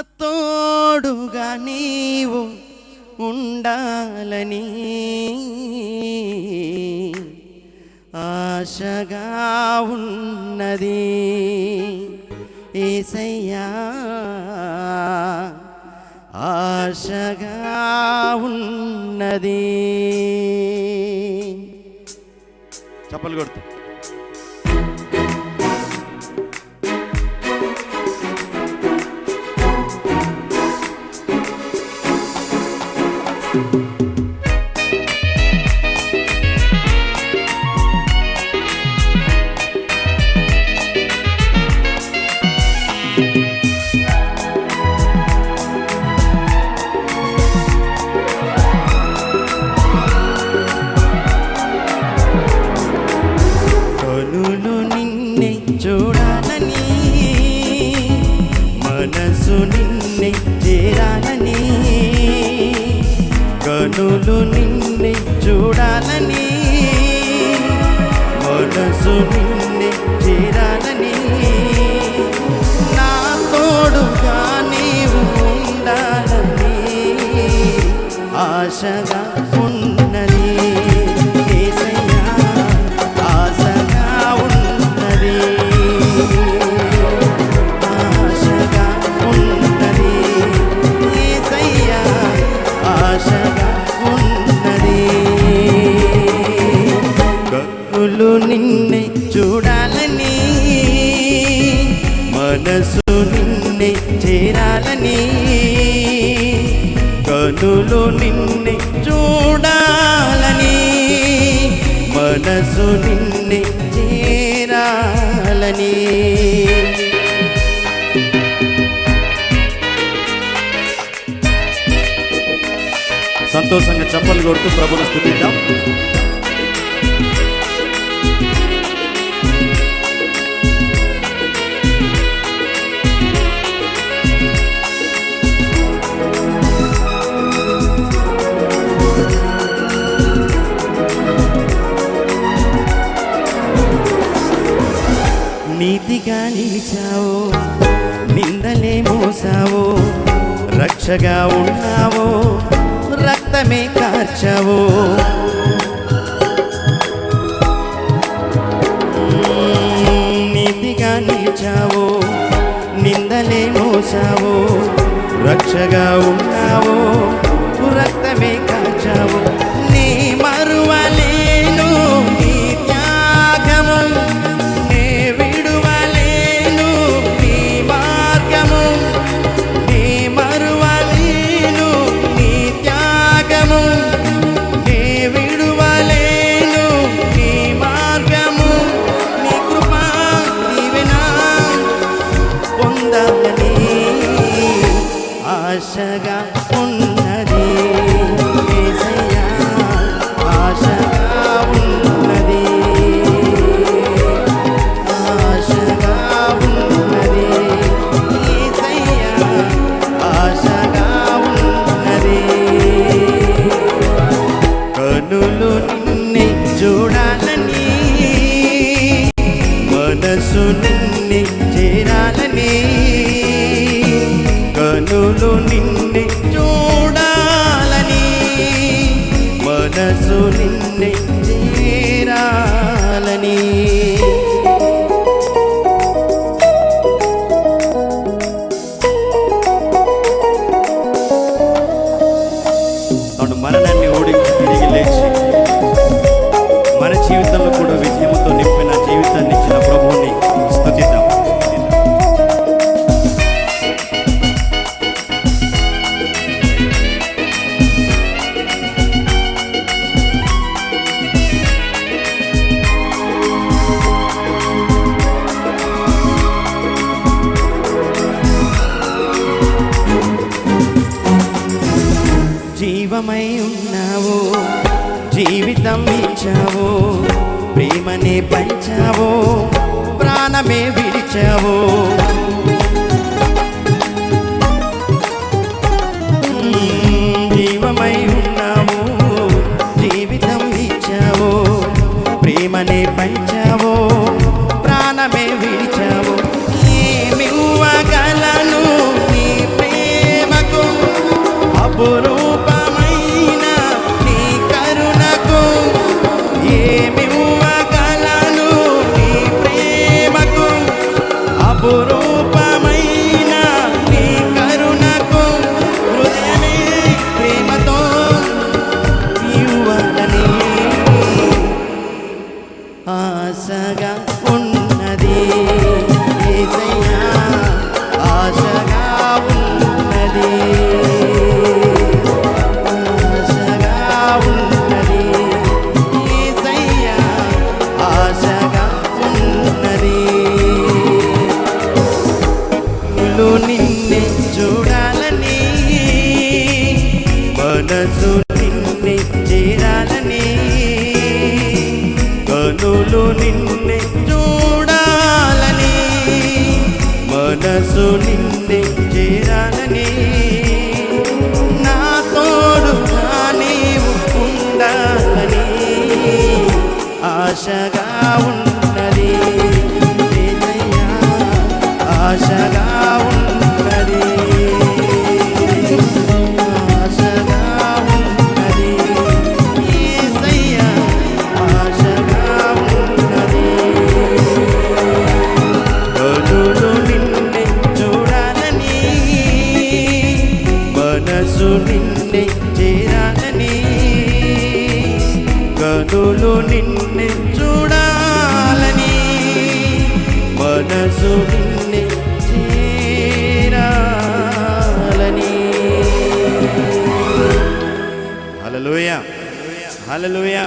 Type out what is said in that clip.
తోడుగా నీవు ఉండాలని ఆశగా ఉన్నది ఏసయ్యా. ఆశగా ఉన్నది. చప్పలు కొడుతూ. కనులు నిన్నే చూడాలని మనసు నిన్నే చేరాలని. నా తోడుగా నీవు ఉండాలని ఆశగా ఉండాలి మనసు నిన్నే చేరాలని కనులు నిన్నే చూడాలని మనసు నిన్నే చేరాలని. సంతోషంగా చప్పలు కొడుతూ ప్రభుని స్థుతిద్దాం. నీతిగా నిలిచావు నిందలే మోసావు రక్షగా ఉన్నావు రక్తమే కార్చావు. నీతిగా నిలిచావు నిందలే మోసావు రక్షగా ఉన్నావో. పొందాలని ఆశగా ఉన్నది. ఆశగా ఉన్నది. ఆశగా ఉన్నది. ఆశగా ఉన్నది. కనులు నిన్నే చూడాలని మనసు నిన్నే చేరాలని జీవమై ఉన్నావు జీవితం ఇచ్చావు ప్రేమనే పంచావు ప్రాణమే విడిచావు ఆశగా ఉన్నది. ఆశగా ఉన్నది. ఆశగా ఉన్నది. ఉన్నది. నిన్నే చూడాలని మనసు కనులు నిన్నే చూడాలని మనసు నిన్నే చేరాలని. నా తోడుగా నీవు ఉండాలని ఆశగా ఉండాలి మనసు నిన్నే చేరాలని హల్లెలూయా. హల్లెలూయా.